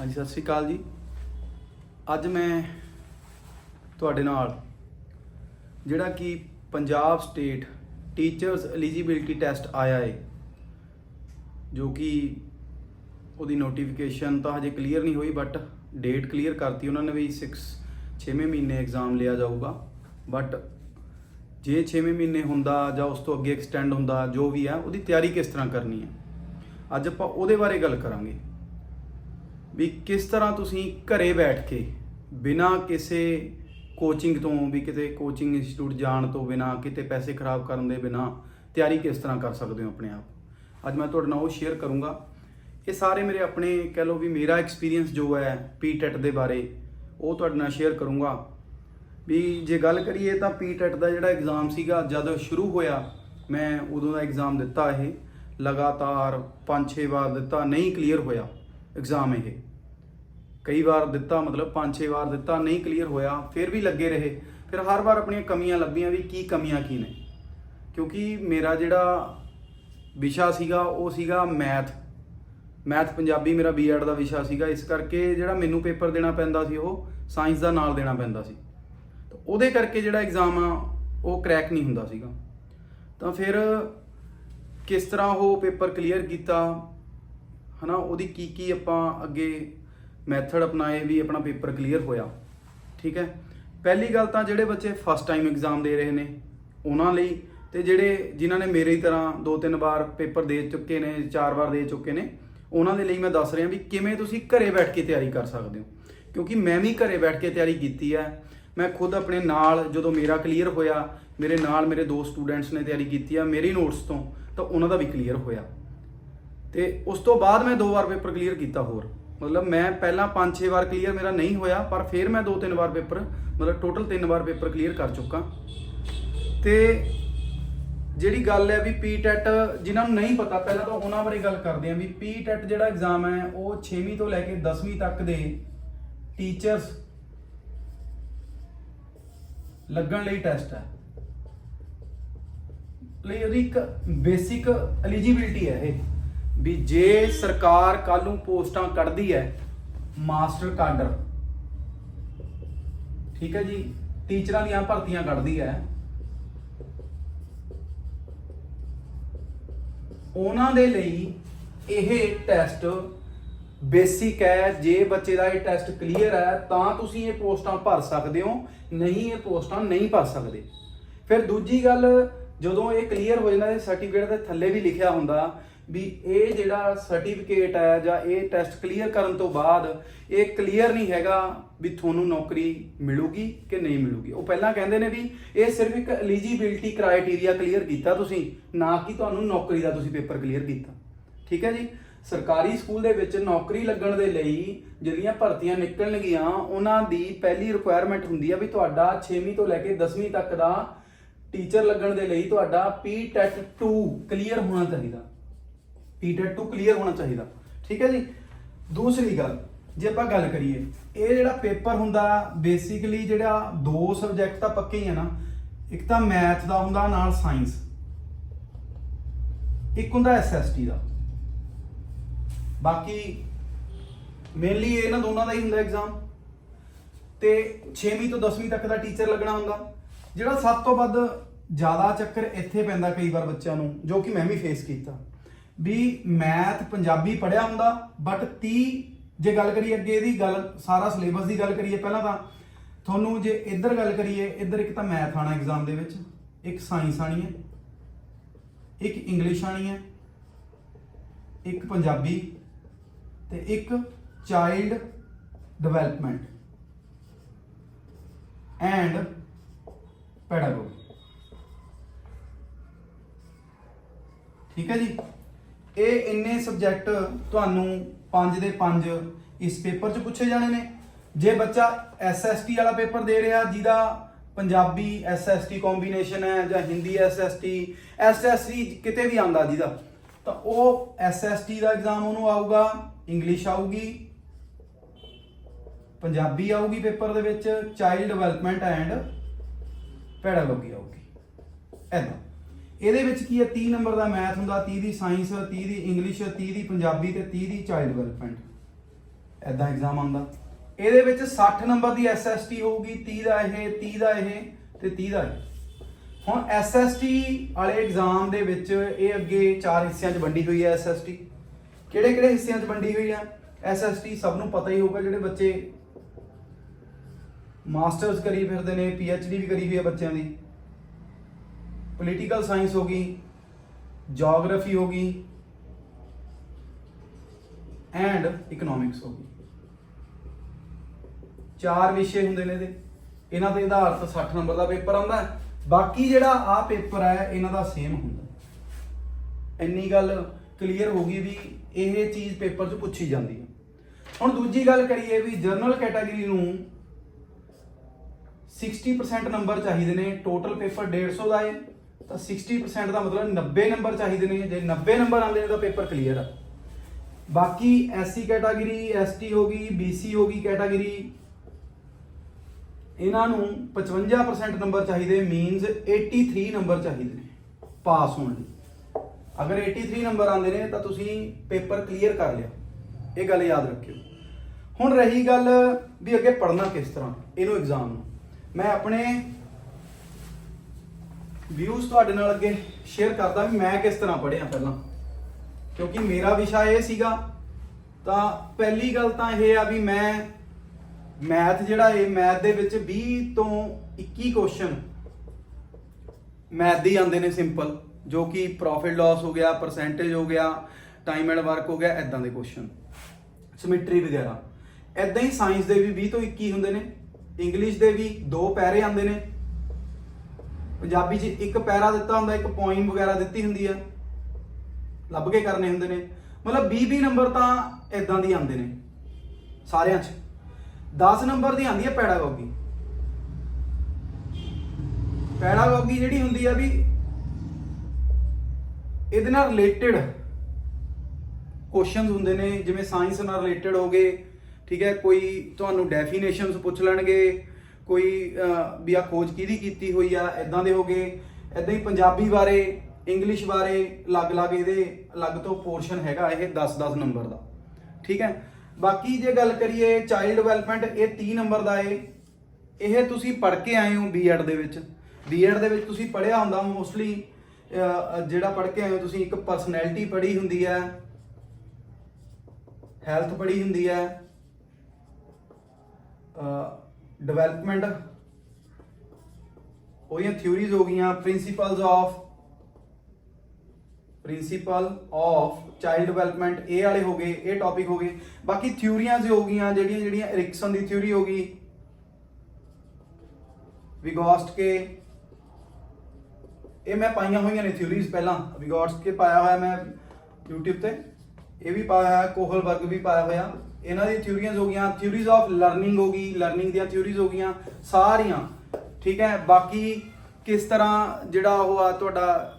ਹਾਂਜੀ, ਸਤਿ ਸ੍ਰੀ ਅਕਾਲ ਜੀ। ਅੱਜ ਮੈਂ ਤੁਹਾਡੇ ਨਾਲ ਜਿਹੜਾ ਕਿ Punjab state teachers eligibility test ਆਇਆ ਹੈ ਜੋ ਕਿ ਉਹਦੀ ਨੋਟੀਫਿਕੇਸ਼ਨ ਤਾਂ ਹਜੇ ਕਲੀਅਰ ਨਹੀਂ ਹੋਈ ਬਟ ਡੇਟ ਕਲੀਅਰ ਕਰਤੀ ਉਹਨਾਂ ਨੇ ਵੀ 6 6ਵੇਂ ਮਹੀਨੇ ਐਗਜ਼ਾਮ ਲਿਆ ਜਾਊਗਾ। ਬਟ ਜੇ 6ਵੇਂ ਮਹੀਨੇ ਹੁੰਦਾ ਜਾਂ ਉਸ ਤੋਂ ਅੱਗੇ ਐਕਸਟੈਂਡ ਹੁੰਦਾ ਜੋ ਵੀ ਹੈ ਉਹਦੀ ਤਿਆਰੀ ਕਿਸ ਤਰ੍ਹਾਂ ਕਰਨੀ ਹੈ ਅੱਜ ਆਪਾਂ ਉਹਦੇ ਬਾਰੇ ਗੱਲ ਕਰਾਂਗੇ। ਵੀ ਕਿਸ ਤਰ੍ਹਾਂ ਤੁਸੀਂ ਘਰੇ ਬੈਠ ਕੇ ਬਿਨਾਂ ਕਿਸੇ ਕੋਚਿੰਗ ਤੋਂ, ਵੀ ਕਿਤੇ ਕੋਚਿੰਗ ਇੰਸਟੀਚਿਊਟ ਜਾਣ ਤੋਂ ਬਿਨਾਂ, ਕਿਤੇ ਪੈਸੇ ਖਰਾਬ ਕਰਨ ਦੇ ਬਿਨਾਂ ਤਿਆਰੀ ਕਿਸ ਤਰ੍ਹਾਂ ਕਰ ਸਕਦੇ ਹੋ ਆਪਣੇ ਆਪ? ਅੱਜ ਮੈਂ ਤੁਹਾਡੇ ਨਾਲ ਉਹ ਸ਼ੇਅਰ ਕਰੂੰਗਾ। ਇਹ ਸਾਰੇ ਮੇਰੇ ਆਪਣੇ ਕਹਿ ਲਓ ਵੀ ਮੇਰਾ ਐਕਸਪੀਰੀਅੰਸ ਜੋ ਹੈ ਪੀਟੈਟ ਦੇ ਬਾਰੇ, ਉਹ ਤੁਹਾਡੇ ਨਾਲ ਸ਼ੇਅਰ ਕਰੂੰਗਾ। ਵੀ ਜੇ ਗੱਲ ਕਰੀਏ ਤਾਂ ਪੀਟੈਟ ਦਾ ਜਿਹੜਾ ਐਗਜ਼ਾਮ ਸੀਗਾ, ਜਦ ਸ਼ੁਰੂ ਹੋਇਆ, ਮੈਂ ਉਦੋਂ ਦਾ ਐਗਜ਼ਾਮ ਦਿੱਤਾ ਇਹ। ਲਗਾਤਾਰ 5-6 ਵਾਰ ਦਿੱਤਾ, ਨਹੀਂ ਕਲੀਅਰ ਹੋਇਆ ਐਗਜ਼ਾਮ ਇਹ। ਕਈ ਵਾਰ ਦਿੱਤਾ, ਮਤਲਬ 5-6 ਵਾਰ ਦਿੱਤਾ, ਨਹੀਂ ਕਲੀਅਰ ਹੋਇਆ, ਫਿਰ ਵੀ ਲੱਗੇ ਰਹੇ। ਫਿਰ ਹਰ ਵਾਰ ਆਪਣੀਆਂ ਕਮੀਆਂ ਲੱਭੀਆਂ ਵੀ ਕੀ ਕਮੀਆਂ ਕੀ ਨੇ। ਕਿਉਂਕਿ ਮੇਰਾ ਜਿਹੜਾ ਵਿਸ਼ਾ ਸੀਗਾ, ਉਹ ਸੀਗਾ ਮੈਥ। ਮੈਥ ਪੰਜਾਬੀ ਮੇਰਾ ਬੀਐਡ ਦਾ ਵਿਸ਼ਾ ਸੀਗਾ। ਇਸ ਕਰਕੇ ਜਿਹੜਾ ਮੈਨੂੰ ਪੇਪਰ ਦੇਣਾ ਪੈਂਦਾ ਸੀ, ਉਹ ਸਾਇੰਸ ਦਾ ਨਾਲ ਦੇਣਾ ਪੈਂਦਾ ਸੀ। ਤਾਂ ਉਹਦੇ ਕਰਕੇ ਜਿਹੜਾ ਐਗਜ਼ਾਮ ਆ, ਉਹ ਕ੍ਰੈਕ ਨਹੀਂ ਹੁੰਦਾ ਸੀਗਾ। ਤਾਂ ਫਿਰ ਕਿਸ ਤਰ੍ਹਾਂ ਉਹ ਪੇਪਰ ਕਲੀਅਰ ਕੀਤਾ? ਹਨਾ, ਉਹਦੀ ਕੀ ਕੀ ਆਪਾਂ ਅੱਗੇ ਮੈਥਡ ਅਪਣਾਏ ਵੀ ਆਪਣਾ ਪੇਪਰ ਕਲੀਅਰ ਹੋਇਆ। ਠੀਕ ਹੈ? ਪਹਿਲੀ ਗੱਲ ਤਾਂ ਜਿਹੜੇ ਬੱਚੇ ਫਸਟ ਟਾਈਮ ਐਗਜ਼ਾਮ ਦੇ ਰਹੇ ਨੇ, ਉਹਨਾਂ ਲਈ ਤੇ ਜਿਹੜੇ ਜਿਨ੍ਹਾਂ ਨੇ ਮੇਰੇ ਤਰ੍ਹਾਂ ਦੋ ਤਿੰਨ ਵਾਰ ਪੇਪਰ ਦੇ ਚੁੱਕੇ ਨੇ, ਚਾਰ ਵਾਰ ਦੇ ਚੁੱਕੇ ਨੇ, ਉਹਨਾਂ ਦੇ ਲਈ ਮੈਂ ਦੱਸ ਰਿਹਾ ਵੀ ਕਿਵੇਂ ਤੁਸੀਂ ਘਰੇ ਬੈਠ ਕੇ ਤਿਆਰੀ ਕਰ ਸਕਦੇ ਹੋ। ਕਿਉਂਕਿ ਮੈਂ ਵੀ ਘਰੇ ਬੈਠ ਕੇ ਤਿਆਰੀ ਕੀਤੀ ਹੈ। ਮੈਂ ਖੁਦ ਆਪਣੇ ਨਾਲ ਜਦੋਂ ਮੇਰਾ ਕਲੀਅਰ ਹੋਇਆ, ਮੇਰੇ ਨਾਲ ਮੇਰੇ ਦੋ ਸਟੂਡੈਂਟਸ ਨੇ ਤਿਆਰੀ ਕੀਤੀ ਆ, ਮੇਰੀ ਨੋਟਸ ਤੋਂ, ਤਾਂ ਉਹਨਾਂ ਦਾ ਵੀ ਕਲੀਅਰ ਹੋਇਆ। ਤੇ ਉਸ ਤੋਂ ਬਾਅਦ ਮੈਂ ਦੋ ਵਾਰ ਪੇਪਰ ਕਲੀਅਰ ਕੀਤਾ ਹੋਰ। ਮਤਲਬ ਮੈਂ ਪਹਿਲਾਂ 5-6 ਵਾਰ ਕਲੀਅਰ ਮੇਰਾ ਨਹੀਂ ਹੋਇਆ, ਪਰ ਫਿਰ ਮੈਂ ਦੋ ਤਿੰਨ ਵਾਰ ਪੇਪਰ, ਮਤਲਬ ਟੋਟਲ ਤਿੰਨ ਵਾਰ ਪੇਪਰ ਕਲੀਅਰ ਕਰ ਚੁੱਕਾ। ਤੇ ਜਿਹੜੀ ਗੱਲ ਹੈ ਵੀ ਪੀਟੈਟ ਜਿਨ੍ਹਾਂ ਨੂੰ ਨਹੀਂ ਪਤਾ, ਪਹਿਲਾਂ ਤਾਂ ਉਹਨਾਂ ਬਾਰੇ ਗੱਲ ਕਰਦੇ ਆਂ ਵੀ ਪੀਟੈਟ ਜਿਹੜਾ ਐਗਜ਼ਾਮ ਹੈ, ਉਹ 6ਵੀਂ ਤੋਂ ਲੈ ਕੇ 10ਵੀਂ ਤੱਕ ਦੇ ਟੀਚਰਸ ਲੱਗਣ ਲਈ ਟੈਸਟ ਹੈ। ਲਈ ਉਹਦੀ ਇੱਕ ਬੇਸਿਕ ਐਲੀਜੀਬਿਲਟੀ ਹੈ ਇਹ। ਵੀ ਜੇ ਸਰਕਾਰ ਕੱਲ ਨੂੰ ਪੋਸਟਾਂ ਕੱਢਦੀ ਹੈ, ਮਾਸਟਰ ਕਾਡਰ, ਠੀਕ ਹੈ ਜੀ, ਟੀਚਰਾਂ ਦੀਆਂ ਭਰਤੀਆਂ ਕੱਢਦੀ ਹੈ, ਉਹਨਾਂ ਦੇ ਲਈ ਇਹ ਟੈਸਟ ਬੇਸਿਕ ਹੈ, ਜੇ ਬੱਚੇ ਦਾ ਇਹ ਟੈਸਟ ਕਲੀਅਰ ਹੈ, ਤਾਂ ਤੁਸੀਂ ਇਹ ਪੋਸਟਾਂ ਭਰ ਸਕਦੇ ਹੋ, ਨਹੀਂ ਇਹ ਪੋਸਟਾਂ ਨਹੀਂ ਭਰ ਸਕਦੇ। ਫਿਰ ਦੂਜੀ ਗੱਲ, ਜਦੋਂ ਇਹ ਕਲੀਅਰ ਹੋ ਜਾਂਦਾ, ਇਹ ਸਰਟੀਫਿਕੇਟ ਦੇ ਥੱਲੇ ਵੀ ਲਿਖਿਆ ਹੁੰਦਾ ਵੀ ਇਹ ਜਿਹੜਾ ਸਰਟੀਫਿਕੇਟ ਹੈ ਜਾਂ ਇਹ ਟੈਸਟ ਕਲੀਅਰ ਕਰਨ ਤੋਂ ਬਾਅਦ ਇਹ ਕਲੀਅਰ ਨਹੀਂ ਹੈਗਾ ਵੀ ਤੁਹਾਨੂੰ ਨੌਕਰੀ ਮਿਲੂਗੀ ਕਿ ਨਹੀਂ ਮਿਲੂਗੀ। ਉਹ ਪਹਿਲਾਂ ਕਹਿੰਦੇ ਨੇ ਵੀ ਇਹ ਸਿਰਫ ਇੱਕ ਐਲੀਜੀਬਿਲਟੀ ਕ੍ਰਾਈਟੇਰੀਆ ਕਲੀਅਰ ਕੀਤਾ ਤੁਸੀਂ, ਨਾ ਕਿ ਤੁਹਾਨੂੰ ਨੌਕਰੀ ਦਾ ਤੁਸੀਂ ਪੇਪਰ ਕਲੀਅਰ ਕੀਤਾ। ਠੀਕ ਹੈ ਜੀ? ਸਰਕਾਰੀ ਸਕੂਲ ਦੇ ਵਿੱਚ ਨੌਕਰੀ ਲੱਗਣ ਦੇ ਲਈ ਜਿਹੜੀਆਂ ਭਰਤੀਆਂ ਨਿਕਲਣਗੀਆਂ, ਉਹਨਾਂ ਦੀ ਪਹਿਲੀ ਰਿਕੁਆਇਰਮੈਂਟ ਹੁੰਦੀ ਆ ਵੀ ਤੁਹਾਡਾ 6ਵੀਂ ਤੋਂ ਲੈ ਕੇ 10ਵੀਂ ਤੱਕ ਦਾ ਟੀਚਰ ਲੱਗਣ ਦੇ ਲਈ ਤੁਹਾਡਾ ਪੀ ਟੈਟ 2 ਕਲੀਅਰ ਹੋਣਾ ਚਾਹੀਦਾ। ਪੀਟੈਟ 2 ਕਲੀਅਰ ਹੋਣਾ ਚਾਹੀਦਾ। ਠੀਕ ਹੈ ਜੀ? ਦੂਸਰੀ ਗੱਲ, ਜੇ ਆਪਾਂ ਗੱਲ ਕਰੀਏ, ਇਹ ਜਿਹੜਾ ਪੇਪਰ ਹੁੰਦਾ ਬੇਸਿਕਲੀ ਜਿਹੜਾ ਦੋ ਸਬਜੈਕਟ ਤਾਂ ਪੱਕੇ ਹੀ ਆ ਨਾ, ਇੱਕ ਤਾਂ ਮੈਥ ਦਾ ਹੁੰਦਾ, ਨਾਲ ਸਾਇੰਸ ਇੱਕ ਹੁੰਦਾ ਐਸਐਸਟੀ ਦਾ। ਬਾਕੀ ਮੇਨਲੀ ਇਹਨਾਂ ਦੋਨਾਂ ਦਾ ਹੀ ਹੁੰਦਾ ਐਗਜ਼ਾਮ ਤੇ 6ਵੀਂ ਤੋਂ 10ਵੀਂ ਤੱਕ ਦਾ ਟੀਚਰ ਲੱਗਣਾ ਹੁੰਦਾ। ਜਿਹੜਾ ਸਭ ਤੋਂ ਵੱਧ ਜ਼ਿਆਦਾ ਚੱਕਰ ਇੱਥੇ ਪੈਂਦਾ ਕਈ ਵਾਰ ਬੱਚਿਆਂ ਨੂੰ, ਜੋ ਕਿ ਮੈਂ ਵੀ ਫੇਸ ਕੀਤਾ। ਵੀ ਮੈਥ ਪੰਜਾਬੀ ਪੜਿਆ ਹੁੰਦਾ ਬਟ 30 ਜੇ ਗੱਲ ਕਰੀਏ ਅੱਗੇ ਇਹਦੀ ਗੱਲ, ਸਾਰਾ ਸਿਲੇਬਸ ਦੀ ਗੱਲ ਕਰੀਏ ਪਹਿਲਾਂ ਤਾਂ, ਤੁਹਾਨੂੰ ਜੇ ਇੱਧਰ ਗੱਲ ਕਰੀਏ, ਇੱਧਰ ਇੱਕ ਤਾਂ ਮੈਥ ਆਣਾ ਐਗਜ਼ਾਮ ਦੇ ਵਿੱਚ, ਇੱਕ ਸਾਇੰਸ ਆਣੀ ਹੈ, ਇੱਕ ਇੰਗਲਿਸ਼ ਆਣੀ ਹੈ, ਇੱਕ ਪੰਜਾਬੀ, ਤੇ ਇੱਕ ਚਾਈਲਡ ਡਿਵੈਲਪਮੈਂਟ ਐਂਡ ਪੈਡਾਗੋਜੀ ਠੀਕ ਹੈ ਜੀ? ਇਹ ਇੰਨੇ ਸਬਜੈਕਟ ਤੁਹਾਨੂੰ 5 ਦੇ 5 ਇਸ ਪੇਪਰ 'ਚ ਪੁੱਛੇ ਜਾਣੇ ਨੇ। ਜੇ ਬੱਚਾ ਐਸਐਸਟੀ ਵਾਲਾ ਪੇਪਰ ਦੇ ਰਿਹਾ, ਜਿਹਦਾ ਪੰਜਾਬੀ ਐਸਐਸਟੀ ਕੰਬੀਨੇਸ਼ਨ ਹੈ ਜਾਂ ਹਿੰਦੀ ਐਸਐਸਟੀ ਐਸਐਸਟੀ ਕਿਤੇ ਵੀ ਆਉਂਦਾ ਜਿਹਦਾ, ਤਾਂ ਉਹ ਐਸਐਸਟੀ ਦਾ ਐਗਜ਼ਾਮ ਉਹਨੂੰ ਆਊਗਾ ਇੰਗਲਿਸ਼ ਆਊਗੀ, ਪੰਜਾਬੀ ਆਊਗੀ ਪੇਪਰ ਦੇ ਵਿੱਚ ਚਾਈਲਡ ਡਿਵੈਲਪਮੈਂਟ ਐਂਡ ਪੈਡਾਗੋਜੀ ਆਊਗੀ। ਐਦਾਂ ਇਹਦੇ ਵਿੱਚ ਕੀ ਹੈ? 30 ਨੰਬਰ ਦਾ ਮੈਥ ਹੁੰਦਾ 30 ਦੀ ਸਾਇੰਸ 30 ਦੀ ਇੰਗਲਿਸ਼ 30 ਦੀ ਪੰਜਾਬੀ ਤੇ 30 ਦੀ ਚਾਈਲਡ ਡਿਵੈਲਪਮੈਂਟ ਐਦਾਂ ਐਗਜ਼ਾਮ ਆਉਂਦਾ। ਇਹਦੇ ਵਿੱਚ 60 ਨੰਬਰ ਦੀ ਐਸਐਸਟੀ ਹੋਊਗੀ 30 ਦਾ ਇਹ 30 ਦਾ ਇਹ ਤੇ 30 ਦਾ ਇਹ। ਹੁਣ ਐਸਐਸਟੀ ਵਾਲੇ ਐਗਜ਼ਾਮ ਦੇ ਵਿੱਚ ਇਹ ਅੱਗੇ ਚਾਰ ਹਿੱਸਿਆਂ 'ਚ ਵੰਡੀ ਹੋਈ ਹੈ ਐਸਐਸਟੀ ਕਿਹੜੇ ਕਿਹੜੇ ਹਿੱਸਿਆਂ 'ਚ ਵੰਡੀ ਹੋਈ ਹੈ ਐਸਐਸਟੀ ਸਭ ਨੂੰ ਪਤਾ ਹੀ ਹੋਊਗਾ ਜਿਹੜੇ ਬੱਚੇ ਮਾਸਟਰਸ ਕਰੀ ਫਿਰਦੇ ਨੇ ਪੀਐਚਡੀ ਵੀ ਕਰੀ ਹੋਈ ਹੈ ਬੱਚਿਆਂ ਦੀ। ਪੋਲੀਟੀਕਲ ਸਾਇੰਸ ਹੋ ਗਈ ਜੀਓਗ੍ਰਾਫੀ ਹੋ ਗਈ ਐਂਡ ਇਕਨੋਮਿਕਸ ਹੋ ਗਈ ਚਾਰ ਵਿਸ਼ੇ ਹੁੰਦੇ ਨੇ ਇਹਦੇ। ਇਹਨਾਂ 'ਤੇ ਆਧਾਰ ਤੇ 60 ਨੰਬਰ ਦਾ ਪੇਪਰ ਆਉਂਦਾ ਬਾਕੀ ਜਿਹੜਾ ਆ ਪੇਪਰ ਹੈ, ਇਹਨਾਂ ਦਾ ਸੇਮ ਹੁੰਦਾ ਇੰਨੀ ਗੱਲ ਕਲੀਅਰ ਹੋ ਗਈ ਵੀ ਇਹ ਚੀਜ਼ ਪੇਪਰ 'ਚ ਪੁੱਛੀ ਜਾਂਦੀ ਹੈ। ਹੁਣ ਦੂਜੀ ਗੱਲ ਕਰੀਏ ਵੀ ਜਨਰਲ ਕੈਟਾਗਰੀ ਨੂੰ 60% ਨੰਬਰ ਚਾਹੀਦੇ ਨੇ। ਟੋਟਲ ਪੇਪਰ 150 ਦਾ ਹੈ। ਤਾਂ 60% ਦਾ ਮਤਲਬ 90 ਨੰਬਰ ਚਾਹੀਦੇ ਨੇ। ਜੇ 90 ਨੰਬਰ ਆਉਂਦੇ ਨੇ ਤਾਂ ਪੇਪਰ ਕਲੀਅਰ ਆ। ਬਾਕੀ ਐਸਸੀ ਕੈਟਾਗਰੀ ਐਸਟੀ ਹੋ ਗਈ ਬੀਸੀ ਹੋ ਗਈ ਕੈਟਾਗਰੀ ਇਹਨਾਂ ਨੂੰ 55% ਨੰਬਰ ਚਾਹੀਦੇ ਮੀਨਸ 83 ਨੰਬਰ ਚਾਹੀਦੇ ਨੇ ਪਾਸ ਹੋਣ ਲਈ। ਅਗਰ 83 ਨੰਬਰ ਆਉਂਦੇ ਨੇ ਤਾਂ ਤੁਸੀਂ ਪੇਪਰ ਕਲੀਅਰ ਕਰ ਲਿਆ। ਇਹ ਗੱਲ ਯਾਦ ਰੱਖਿਓ। ਹੁਣ ਰਹੀ ਗੱਲ ਵੀ ਅੱਗੇ ਪੜ੍ਹਨਾ ਕਿਸ ਤਰ੍ਹਾਂ, ਇਹਨੂੰ ਐਗਜ਼ਾਮ ਨੂੰ। ਮੈਂ ਆਪਣੇ ਵਿਊਜ਼ ਤੁਹਾਡੇ ਨਾਲ ਅੱਗੇ ਸ਼ੇਅਰ ਕਰਦਾ ਵੀ ਮੈਂ ਕਿਸ ਤਰ੍ਹਾਂ ਪੜ੍ਹਿਆ ਪਹਿਲਾਂ। ਕਿਉਂਕਿ ਮੇਰਾ ਵਿਸ਼ਾ ਇਹ ਸੀਗਾ, ਤਾਂ ਪਹਿਲੀ ਗੱਲ ਤਾਂ ਇਹ ਆ ਵੀ ਮੈਂ ਮੈਥ ਜਿਹੜਾ ਇਹ ਮੈਥ ਦੇ ਵਿੱਚ 20 ਤੋਂ 21 ਕੁਐਸਚਨ ਮੈਥ ਦੇ ਆਉਂਦੇ ਨੇ ਸਿੰਪਲ ਜੋ ਕਿ ਪ੍ਰੋਫਿਟ ਲਾਸ ਹੋ ਗਿਆ ਪਰਸੈਂਟੇਜ ਹੋ ਗਿਆ ਟਾਈਮ ਐਂਡ ਵਰਕ ਹੋ ਗਿਆ ਐਦਾਂ ਦੇ ਕੁਐਸਚਨ ਸਿਮੈਟਰੀ ਵਗੈਰਾ। ਐਦਾਂ ਹੀ ਸਾਇੰਸ ਦੇ ਵੀ 20 ਤੋਂ 21 ਹੁੰਦੇ ਨੇ ਇੰਗਲਿਸ਼ ਦੇ ਵੀ ਦੋ ਪੈਰੇ ਆਉਂਦੇ ਨੇ ਪੰਜਾਬੀ 'ਚ ਇੱਕ ਪੈਰਾ ਦਿੱਤਾ ਹੁੰਦਾ, ਇੱਕ ਪੋਇਮ ਵਗੈਰਾ ਦਿੱਤੀ ਹੁੰਦੀ ਆ। ਲੱਭ ਕੇ ਕਰਨੇ ਹੁੰਦੇ ਨੇ। ਮਤਲਬ 20 20 ਨੰਬਰ ਤਾਂ ਇਦਾਂ ਦੀ ਆਉਂਦੇ ਨੇ, ਸਾਰਿਆਂ 'ਚ। 10 ਨੰਬਰ ਦੀ ਆਉਂਦੀ ਹੈ ਪੈਡਾਗੋਗੀ ਪੈਡਾਗੋਗੀ ਜਿਹੜੀ ਹੁੰਦੀ ਆ ਵੀ ਇਹਦੇ ਨਾਲ ਰਿਲੇਟਡ ਕੁਐਸਚਨਸ ਹੁੰਦੇ ਨੇ, ਜਿਵੇਂ ਸਾਇੰਸ ਨਾਲ ਰਿਲੇਟਡ ਹੋਗੇ ਠੀਕ ਹੈ, ਕੋਈ ਤੁਹਾਨੂੰ ਡੈਫੀਨੇਸ਼ਨਸ ਪੁੱਛ ਲੈਣਗੇ ਕੋਈ ਵੀ ਆ ਖੋਜ ਕਿਹਦੀ ਕੀਤੀ ਹੋਈ ਆ ਇਦਾਂ ਦੇ ਹੋਗੇ ਇਦਾਂ ਹੀ ਪੰਜਾਬੀ ਬਾਰੇ, ਇੰਗਲਿਸ਼ ਬਾਰੇ ਅਲੱਗ-ਅਲੱਗ ਇਹਦੇ ਅਲੱਗ ਤੋਂ ਪੋਰਸ਼ਨ ਹੈਗਾ ਇਹ 10-10 ਨੰਬਰ ਦਾ। ਠੀਕ ਹੈ? ਬਾਕੀ ਜੇ ਗੱਲ ਕਰੀਏ ਚਾਈਲਡ ਡਿਵੈਲਪਮੈਂਟ ਇਹ 30 ਨੰਬਰ ਦਾ ਏ। ਇਹ ਤੁਸੀਂ ਪੜ੍ਹ ਕੇ ਆਏ ਹੋ ਬੀਐਡ ਦੇ ਵਿੱਚ। ਬੀਐਡ ਦੇ ਵਿੱਚ ਤੁਸੀਂ ਪੜ੍ਹਿਆ ਹੁੰਦਾ ਮੋਸਟਲੀ ਜਿਹੜਾ ਪੜ੍ਹ ਕੇ ਆਏ ਹੋ ਤੁਸੀਂ ਇੱਕ ਪਰਸਨੈਲਿਟੀ ਪੜ੍ਹੀ ਹੁੰਦੀ ਹੈ। ਹੈਲਥ ਪੜ੍ਹੀ ਹੁੰਦੀ ਹੈ। ਡਿਵੈਲਪਮੈਂਟ ਉਹਦੀਆਂ ਥਿਊਰੀਜ਼ ਹੋ ਗਈਆਂ principles of principle of child development ਇਹ ਵਾਲੇ ਹੋ ਗਏ, ਇਹ ਟੌਪਿਕ ਹੋ ਗਏ। ਬਾਕੀ ਥਿਊਰੀਆਂ ਜੋ ਹੋ ਗਈਆਂ, ਜਿਹੜੀਆਂ ਜਿਹੜੀਆਂ ਐਰਿਕਸਨ ਦੀ ਥਿਊਰੀ ਹੋ ਗਈ ਵਿਗੋਸਟਕੇ ਇਹ ਮੈਂ ਪਾਈਆਂ ਹੋਈਆਂ ਨੇ ਥਿਊਰੀਜ਼ ਪਹਿਲਾਂ। ਵਿਗੋਸਟਕੇ ਪਾਇਆ ਹੋਇਆ ਮੈਂ YouTube ਤੇ, ਇਹ ਵੀ ਪਾਇਆ ਹੋਇਆ ਕੋਹਲਬਰਗ ਵੀ ਪਾਇਆ ਹੋਇਆ। ਇਹਨਾਂ ਦੀ ਥਿਊਰੀਆਂ ਹੋ ਗਈਆਂ ਥਿਊਰੀਜ਼ ਆਫ ਲਰਨਿੰਗ ਹੋ ਗਈ ਲਰਨਿੰਗ ਦੀਆਂ ਥਿਊਰੀਜ਼ ਹੋ ਗਈਆਂ, ਸਾਰੀਆਂ, ਠੀਕ ਹੈ? ਬਾਕੀ ਕਿਸ ਤਰ੍ਹਾਂ ਜਿਹੜਾ ਉਹ ਆ ਤੁਹਾਡਾ,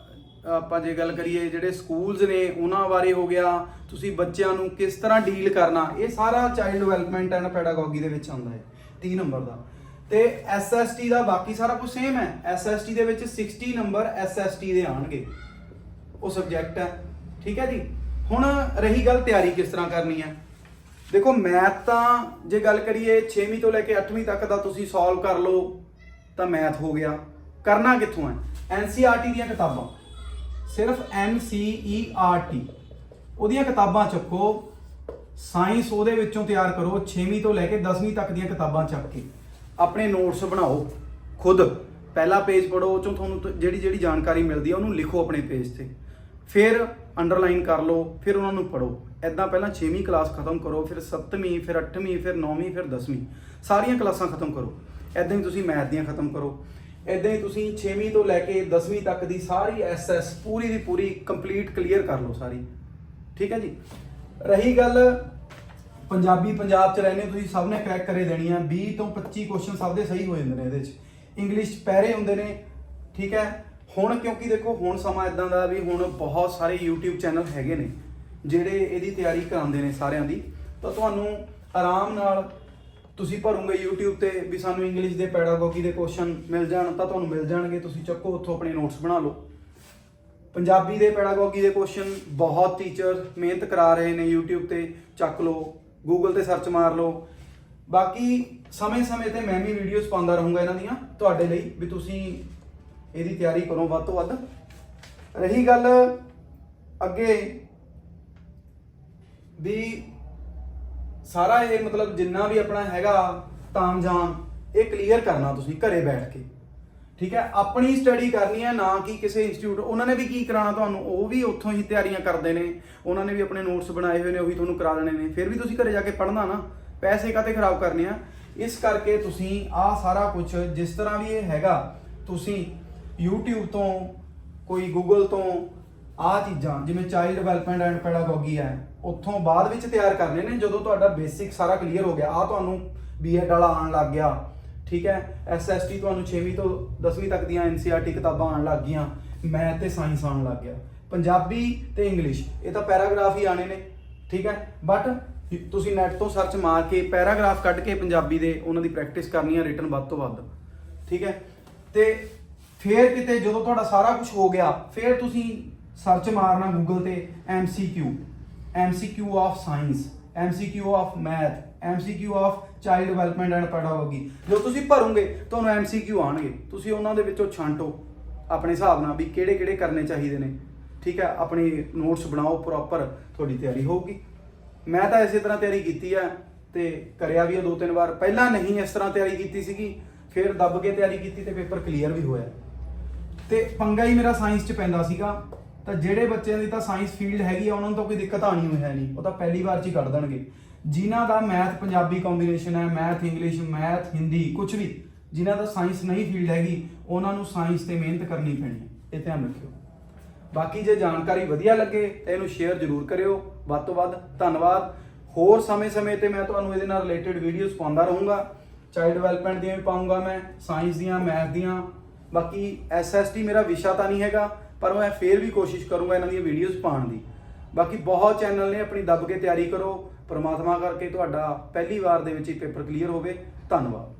ਆਪਾਂ ਜੇ ਗੱਲ ਕਰੀਏ ਜਿਹੜੇ ਸਕੂਲਸ ਨੇ, ਉਹਨਾਂ ਬਾਰੇ ਹੋ ਗਿਆ, ਤੁਸੀਂ ਬੱਚਿਆਂ ਨੂੰ ਕਿਸ ਤਰ੍ਹਾਂ ਡੀਲ ਕਰਨਾ, ਇਹ ਸਾਰਾ ਚਾਈਲਡ ਡਿਵੈਲਪਮੈਂਟ ਐਂਡ ਪੈਡਾਗੋਗੀ ਦੇ ਵਿੱਚ ਆਉਂਦਾ ਹੈ 30 ਨੰਬਰ ਦਾ। ਤੇ ਐਸਐਸਟੀ ਦਾ ਬਾਕੀ ਸਾਰਾ ਕੁਝ ਸੇਮ ਹੈ। ਐਸਐਸਟੀ ਦੇ ਵਿੱਚ 60 ਨੰਬਰ ਐਸਐਸਟੀ ਦੇ ਆਣਗੇ ਉਹ ਸਬਜੈਕਟ ਹੈ, ਠੀਕ ਹੈ ਜੀ? ਹੁਣ ਰਹੀ ਗੱਲ ਤਿਆਰੀ ਕਿਸ ਤਰ੍ਹਾਂ ਕਰਨੀ ਹੈ? ਦੇਖੋ ਮੈਥ ਤਾਂ ਜੇ ਗੱਲ ਕਰੀਏ 6ਵੀਂ ਤੋਂ ਲੈ ਕੇ 8ਵੀਂ ਤੱਕ ਦਾ ਤੁਸੀਂ ਸੋਲਵ ਕਰ ਲਓ, ਤਾਂ ਮੈਥ ਹੋ ਗਿਆ। ਕਰਨਾ ਕਿੱਥੋਂ ਹੈ? ਐਨਸੀਆਰਟੀ ਦੀਆਂ ਕਿਤਾਬਾਂ। ਸਿਰਫ ਐਨਸੀਈਆਰਟੀ ਉਹਦੀਆਂ ਕਿਤਾਬਾਂ ਚੱਕੋ। ਸਾਇੰਸ ਉਹਦੇ ਵਿੱਚੋਂ ਤਿਆਰ ਕਰੋ 6ਵੀਂ ਤੋਂ ਲੈ ਕੇ 10ਵੀਂ ਤੱਕ ਦੀਆਂ ਕਿਤਾਬਾਂ ਚੱਕ ਕੇ। ਆਪਣੇ ਨੋਟਸ ਬਣਾਓ, ਖੁਦ। ਪਹਿਲਾ ਪੇਜ ਪੜੋ ਉਹ ਚੋਂ ਤੁਹਾਨੂੰ ਜਿਹੜੀ ਜਿਹੜੀ ਜਾਣਕਾਰੀ ਮਿਲਦੀ ਹੈ ਉਹਨੂੰ ਲਿਖੋ ਆਪਣੇ ਪੇਜ ਤੇ। ਫਿਰ ਅੰਡਰਲਾਈਨ ਕਰ ਲਓ, ਫਿਰ ਉਹਨਾਂ ਨੂੰ ਪੜੋ ਐਦਾਂ ਪਹਿਲਾਂ 6ਵੀਂ ਕਲਾਸ ਖਤਮ ਕਰੋ, ਫਿਰ 7ਵੀਂ ਫਿਰ 8ਵੀਂ ਫਿਰ 9ਵੀਂ ਫਿਰ 10ਵੀਂ ਸਾਰੀਆਂ ਕਲਾਸਾਂ ਖਤਮ ਕਰੋ। ਐਦਾਂ ਹੀ ਤੁਸੀਂ ਮੈਥ ਦੀਆਂ ਖਤਮ ਕਰੋ। ਐਦਾਂ ਹੀ ਤੁਸੀਂ 6ਵੀਂ ਤੋਂ ਲੈ ਕੇ 10ਵੀਂ ਤੱਕ ਦੀ ਸਾਰੀ ਐਸਐਸ ਪੂਰੀ ਦੀ ਪੂਰੀ ਕੰਪਲੀਟ ਕਲੀਅਰ ਕਰ ਲਓ ਸਾਰੀ। ਠੀਕ ਹੈ ਜੀ? ਰਹੀ ਗੱਲ ਪੰਜਾਬੀ ਪੰਜਾਬ ਚ ਰਹਿੰਦੇ ਹੋ ਤੁਸੀਂ ਸਭ ਨੇ ਕਰੈਕ ਕਰੇ ਦੇਣੀ ਆ। 20 ਤੋਂ 25 ਕੁਐਸਚਨ ਸਭ ਦੇ ਸਹੀ ਹੋ ਜਾਂਦੇ ਨੇ ਇਹਦੇ ਚ। ਇੰਗਲਿਸ਼ ਚ ਪੈਰੇ ਹੁੰਦੇ ਨੇ। ਠੀਕ ਹੈ? ਹੁਣ ਕਿਉਂਕਿ ਦੇਖੋ, ਹੁਣ ਸਮਾਂ ਇਦਾਂ ਦਾ ਵੀ ਹੁਣ ਬਹੁਤ ਸਾਰੇ YouTube ਚੈਨਲ ਹੈਗੇ ਨੇ। ਜਿਹੜੇ ਇਹਦੀ ਤਿਆਰੀ ਕਰਾਉਂਦੇ ਨੇ ਸਾਰਿਆਂ ਦੀ, ਤਾਂ ਤੁਹਾਨੂੰ ਆਰਾਮ ਨਾਲ ਤੁਸੀਂ ਭਰੋਗੇ YouTube ਤੇ ਵੀ ਸਾਨੂੰ ਇੰਗਲਿਸ਼ ਦੇ ਪੈਡਾਗੋਗੀ ਦੇ ਕੁਐਸਚਨ ਮਿਲ ਜਾਣ, ਤਾਂ ਤੁਹਾਨੂੰ ਮਿਲ ਜਾਣਗੇ, ਤੁਸੀਂ ਚੱਕੋ, ਉੱਥੋਂ ਆਪਣੇ ਨੋਟਸ ਬਣਾ ਲਓ। ਪੰਜਾਬੀ ਦੇ ਪੈਡਾਗੋਗੀ ਦੇ ਕੁਐਸਚਨ ਬਹੁਤ ਟੀਚਰ ਮਿਹਨਤ ਕਰਾ ਰਹੇ ਨੇ YouTube ਤੇ, ਚੱਕ ਲਓ ਗੂਗਲ ਤੇ ਸਰਚ ਮਾਰ ਲਓ। ਬਾਕੀ ਸਮੇਂ-ਸਮੇਂ ਤੇ ਮੈਂ ਵੀ ਵੀਡੀਓਜ਼ ਪਾਉਂਦਾ ਰਹੂੰਗਾ ਇਹਨਾਂ ਦੀਆਂ, ਤੁਹਾਡੇ ਲਈ ਵੀ ਤੁਸੀਂ ਇਹਦੀ ਤਿਆਰੀ ਕਰੋ ਵੱਧ ਤੋਂ ਵੱਧ। ਰਹੀ ਗੱਲ ਅੱਗੇ ਵੀ ਸਾਰਾ ਇਹ ਮਤਲਬ ਜਿੰਨਾ ਵੀ ਆਪਣਾ ਹੈਗਾ ਤਾਮਝਾਮ ਇਹ ਕਲੀਅਰ ਕਰਨਾ ਤੁਸੀਂ ਘਰੇ ਬੈਠ ਕੇ। ਠੀਕ ਹੈ? ਆਪਣੀ ਸਟੱਡੀ ਕਰਨੀ ਹੈ, ਨਾ ਕਿ ਕਿਸੇ ਇੰਸਟੀਚਿਊਟ ਉਹਨਾਂ ਨੇ ਵੀ ਕੀ ਕਰਾਉਣਾ ਤੁਹਾਨੂੰ? ਉਹ ਵੀ ਉੱਥੋਂ ਹੀ ਤਿਆਰੀਆਂ ਕਰਦੇ ਨੇ। ਉਹਨਾਂ ਨੇ ਵੀ ਆਪਣੇ ਨੋਟਸ ਬਣਾਏ ਹੋਏ ਨੇ, ਉਹ ਵੀ ਤੁਹਾਨੂੰ ਕਰਾ ਦੇਣੇ ਨੇ। ਫਿਰ ਵੀ ਤੁਸੀਂ ਘਰੇ ਜਾ ਕੇ ਪੜ੍ਹਨਾ ਨਾ। ਪੈਸੇ ਕਾਤੇ ਖਰਾਬ ਕਰਨੇ ਆ? ਇਸ ਕਰਕੇ ਤੁਸੀਂ ਆਹ ਸਾਰਾ ਕੁਝ ਜਿਸ ਤਰ੍ਹਾਂ ਵੀ ਇਹ ਹੈਗਾ, ਤੁਸੀਂ YouTube ਤੋਂ, ਕੋਈ Google ਤੋਂ ਆਹ ਚੀਜ਼ਾਂ, ਜਿਵੇਂ ਚਾਈਲਡ ਡਿਵੈਲਪਮੈਂਟ ਐਂਡ ਪੈਡਾਗੋਗੀ ਹੈ ਉੱਥੋਂ ਬਾਅਦ ਵਿੱਚ ਤਿਆਰ ਕਰਨੇ ਨੇ, ਜਦੋਂ ਤੁਹਾਡਾ ਬੇਸਿਕ ਸਾਰਾ ਕਲੀਅਰ ਹੋ ਗਿਆ। ਆ ਤੁਹਾਨੂੰ ਬੀਐਡ ਵਾਲਾ ਆਉਣ ਲੱਗ ਗਿਆ। ਠੀਕ ਹੈ? ਐਸਐਸਟੀ ਤੁਹਾਨੂੰ 6ਵੀਂ ਤੋਂ 10ਵੀਂ ਤੱਕ ਦੀਆਂ ਐਨਸੀਆਰਟੀ ਕਿਤਾਬਾਂ ਆਉਣ ਲੱਗ ਗਈਆਂ। ਮੈਥ ਤੇ ਸਾਇੰਸ ਆਉਣ ਲੱਗ ਗਿਆ। ਪੰਜਾਬੀ ਤੇ ਇੰਗਲਿਸ਼ ਇਹ ਤਾਂ ਪੈਰਾਗ੍ਰਾਫ ਹੀ ਆਣੇ ਨੇ। ਠੀਕ ਹੈ? ਬਟ ਤੁਸੀਂ ਨੈਟ ਤੋਂ ਸਰਚ ਮਾਰ ਕੇ ਪੈਰਾਗ੍ਰਾਫ ਕੱਢ ਕੇ ਪੰਜਾਬੀ ਦੇ ਉਹਨਾਂ ਦੀ ਪ੍ਰੈਕਟਿਸ ਕਰਨੀ ਹੈ ਰਿਟਨ ਵੱਧ ਤੋਂ ਵੱਧ। ਠੀਕ ਹੈ? ਤੇ ਫੇਰ ਕਿਤੇ ਜਦੋਂ ਤੁਹਾਡਾ ਸਾਰਾ ਕੁਝ ਹੋ ਗਿਆ, ਫੇਰ ਤੁਸੀਂ ਸਰਚ ਮਾਰਨਾ ਗੂਗਲ ਤੇ MCQ MCQ of science MCQ of math MCQ of child development and pedagogy ਜਦੋਂ ਤੁਸੀਂ ਭਰੋਗੇ, ਤੁਹਾਨੂੰ MCQ ਆਣਗੇ ਤੁਸੀਂ ਉਹਨਾਂ ਦੇ ਵਿੱਚੋਂ ਛਾਂਟੋ ਆਪਣੇ ਹਿਸਾਬ ਨਾਲ ਵੀ ਕਿਹੜੇ ਕਿਹੜੇ ਕਰਨੇ ਚਾਹੀਦੇ ਨੇ। ਠੀਕ ਹੈ, ਆਪਣੇ ਨੋਟਸ ਬਣਾਓ ਪ੍ਰੋਪਰ ਤੁਹਾਡੀ ਤਿਆਰੀ ਹੋਊਗੀ। ਮੈਂ ਤਾਂ ਇਸੇ ਤਰ੍ਹਾਂ ਤਿਆਰੀ ਕੀਤੀ ਆ ਤੇ ਕਰਿਆ ਵੀ ਆ ਦੋ ਤਿੰਨ ਵਾਰ। ਪਹਿਲਾਂ ਨਹੀਂ ਇਸ ਤਰ੍ਹਾਂ ਤਿਆਰੀ ਕੀਤੀ ਸੀਗੀ, ਫਿਰ ਦੱਬ ਕੇ ਤਿਆਰੀ ਕੀਤੀ ਤੇ ਪੇਪਰ ਕਲੀਅਰ ਵੀ ਹੋਇਆ। ਤੇ ਪੰਗਾ ਹੀ ਮੇਰਾ ਸਾਇੰਸ 'ਚ ਪੈਂਦਾ ਸੀਗਾ। ਤਾਂ ਜਿਹੜੇ ਬੱਚਿਆਂ ਦੀ ਤਾਂ ਸਾਇੰਸ ਫੀਲਡ ਹੈਗੀ ਆ, ਉਹਨਾਂ ਨੂੰ ਤਾਂ ਕੋਈ ਦਿੱਕਤ ਆਣੀ ਹੋਈ ਹੈ ਨਹੀਂ। ਉਹ ਤਾਂ ਪਹਿਲੀ ਵਾਰ 'ਚ ਹੀ ਕੱਢ ਦੇਣਗੇ। ਜਿਨ੍ਹਾਂ ਦਾ ਮੈਥ ਪੰਜਾਬੀ ਕੰਬੀਨੇਸ਼ਨ ਹੈ ਮੈਥ ਇੰਗਲਿਸ਼ ਮੈਥ ਹਿੰਦੀ ਕੁਝ ਵੀ, ਜਿਨ੍ਹਾਂ ਦਾ ਸਾਇੰਸ ਨਹੀਂ ਫੀਲਡ ਹੈਗੀ, ਉਹਨਾਂ ਨੂੰ ਸਾਇੰਸ ਤੇ ਮਿਹਨਤ ਕਰਨੀ ਪੈਣੀ ਹੈ। ਇਹ ਧਿਆਨ ਰੱਖਿਓ। ਬਾਕੀ ਜੇ ਜਾਣਕਾਰੀ ਵਧੀਆ ਲੱਗੇ, ਤਾਂ ਇਹਨੂੰ ਸ਼ੇਅਰ ਜ਼ਰੂਰ ਕਰਿਓ। ਵੱਧ ਤੋਂ ਵੱਧ ਧੰਨਵਾਦ। ਹੋਰ ਸਮੇਂ-ਸਮੇਂ ਤੇ ਮੈਂ ਤੁਹਾਨੂੰ ਇਹਦੇ ਨਾਲ ਰਿਲੇਟਡ ਵੀਡੀਓਜ਼ ਪਾਉਂਦਾ ਰਹੂੰਗਾ। ਚਾਈਲਡ ਡਿਵੈਲਪਮੈਂਟ ਦੀਆਂ ਵੀ ਪਾਉਂਗਾ ਮੈਂ ਸਾਇੰਸ ਦੀਆਂ ਮੈਥ ਦੀਆਂ। ਬਾਕੀ ਐਸਐਸਟੀ ਮੇਰਾ ਵਿਸ਼ਾ ਤਾਂ ਨਹੀਂ ਹੈਗਾ। ਪਰ ਮੈਂ ਫੇਰ ਵੀ ਕੋਸ਼ਿਸ਼ ਕਰੂੰਗਾ ਇਹਨਾਂ ਦੀਆਂ ਵੀਡੀਓਜ਼ ਪਾਉਣ ਦੀ। ਬਾਕੀ ਬਹੁਤ ਚੈਨਲ ਨੇ, ਆਪਣੀ ਦੱਬ ਕੇ ਤਿਆਰੀ ਕਰੋ। ਪਰਮਾਤਮਾ ਕਰਕੇ ਤੁਹਾਡਾ ਪਹਿਲੀ ਵਾਰ ਦੇ ਵਿੱਚ ਹੀ ਪੇਪਰ ਕਲੀਅਰ ਹੋਵੇ। ਧੰਨਵਾਦ।